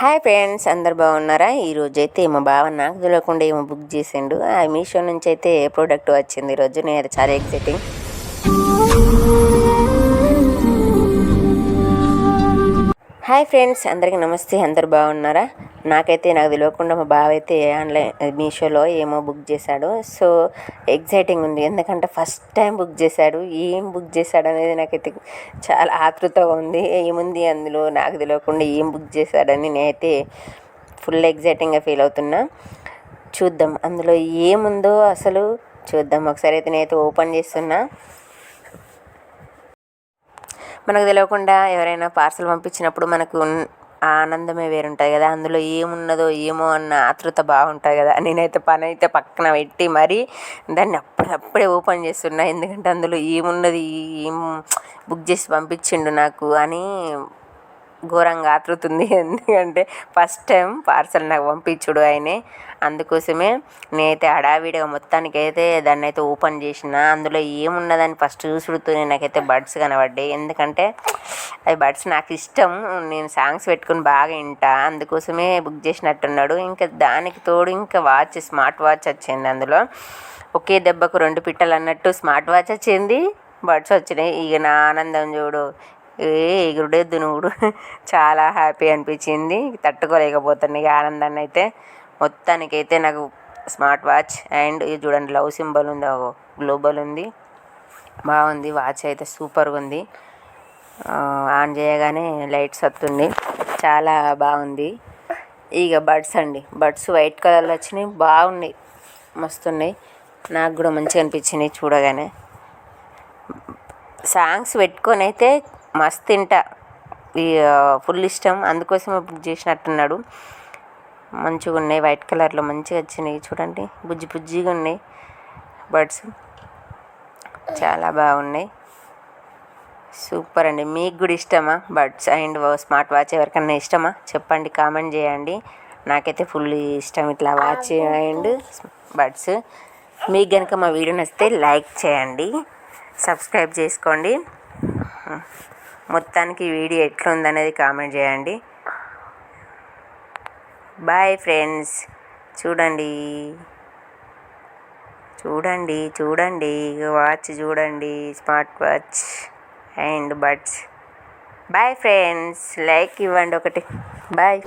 Hi friends అందరు బాగున్నారా? ఈరోజు అయితే మా బావ నాకు తెలియకుండా ఏమో బుక్ చేసిండు. ఆ మీషో నుంచి అయితే ప్రోడక్ట్ వచ్చింది ఈరోజు నేను చాలా ఎక్సైటింగ్ హాయ్ ఫ్రెండ్స్ అందరికీ నమస్తే. అందరు బాగున్నారా? నాకైతే నాకు తెలియకుండా మా బావ అయితే ఆన్లైన్ మీషోలో ఏమో బుక్ చేశాడు. సో ఎగ్జైటింగ్ ఉంది. ఎందుకంటే ఫస్ట్ టైం బుక్ చేశాడు. ఏం బుక్ చేశాడు అనేది నాకైతే చాలా ఆతృతగా ఉంది. ఏముంది అందులో? నాకు తెలియకుండా ఏం బుక్ చేశాడని నేనైతే ఫుల్ ఎగ్జైటింగ్గా ఫీల్ అవుతున్నా. చూద్దాం. అందులో ఏముందో అసలు చూద్దాం. ఒకసారి అయితే నేనైతే ఓపెన్ చేస్తున్నా. మనకు తెలియకుండా ఎవరైనా పార్సల్ పంపించినప్పుడు మనకు ఆ ఆనందమే వేరుంటుంది కదా. అందులో ఏమున్నదో ఏమో అన్న ఆతృత బాగుంటుంది కదా. నేనైతే పని అయితే పక్కన పెట్టి మరీ దాన్ని అప్పుడప్పుడే ఓపెన్ చేస్తున్నా. ఎందుకంటే అందులో ఏమున్నది ఏం బుక్ చేసి పంపించిండు నాకు అని ఘోరంగా ఆతృతుంది ఎందుకంటే ఫస్ట్ టైం పార్సల్ నాకు పంపించుడు ఆయనే. అందుకోసమే నేనైతే హడావిడిగా మొత్తానికి అయితే దాన్ని అయితే ఓపెన్ చేసిన. అందులో ఏమున్నదని ఫస్ట్ చూసుడుతూనే నాకైతే బడ్స్ కనబడ్డాయి. ఎందుకంటే అది బడ్స్ నాకు ఇష్టం. నేను సాంగ్స్ పెట్టుకుని బాగా వింటా. అందుకోసమే బుక్ చేసినట్టున్నాడు. ఇంకా దానికి తోడు ఇంకా వాచ్ స్మార్ట్ వాచ్ వచ్చింది అందులో. ఒకే దెబ్బకు రెండు పిట్టలు అన్నట్టు స్మార్ట్ వాచ్ వచ్చింది. బడ్స్ వచ్చినాయి. ఇక నా ఆనందం చూడు. ఏ ఎగురుడేద్దు నువ్వు చాలా హ్యాపీ అనిపించింది. తట్టుకోలేకపోతున్నా ఇక ఆనందాన్ని అయితే. మొత్తానికైతే నాకు స్మార్ట్ వాచ్ అండ్ ఇది చూడండి లవ్ సింబల్ ఉంది గ్లోబల్ ఉంది. బాగుంది వాచ్ అయితే సూపర్గా ఉంది. ఆన్ చేయగానే లైట్స్ వస్తుంది చాలా బాగుంది. ఇక బడ్స్ అండి బడ్స్ వైట్ కలర్లో వచ్చినాయి బాగున్నాయి మస్తున్నాయి. నాకు కూడా మంచిగా అనిపించినాయి చూడగానే. సాంగ్స్ పెట్టుకొని అయితే మస్తు తింటా. ఈ ఫుల్ ఇష్టం. అందుకోసమే బుక్ చేసినట్టున్నాడు. మంచిగా ఉన్నాయి. వైట్ కలర్లో మంచిగా వచ్చినాయి. చూడండి. బుజ్జి బుజ్జిగా ఉన్నాయి బర్డ్స్ చాలా బాగున్నాయి. సూపర్ అండి. మీకు కూడా ఇష్టమా బర్డ్స్ అండ్ స్మార్ట్ వాచ్ ఎవరికన్నా ఇష్టమా? చెప్పండి. కామెంట్ చేయండి. నాకైతే ఫుల్ ఇష్టం ఇట్లా వాచ్ అండ్ బడ్స్ మీకు కనుక మా వీడియో నచ్చితే లైక్ చేయండి. సబ్స్క్రైబ్ చేసుకోండి. మొత్తానికి ఈ వీడియో ఎట్లా ఉందనేది కామెంట్ చేయండి. బాయ్ ఫ్రెండ్స్ చూడండి. చూడండి చూడండి. వాచ్ చూడండి. Smart watch and buds boy friends like ఇవ్వండి ఒకటి. బాయ్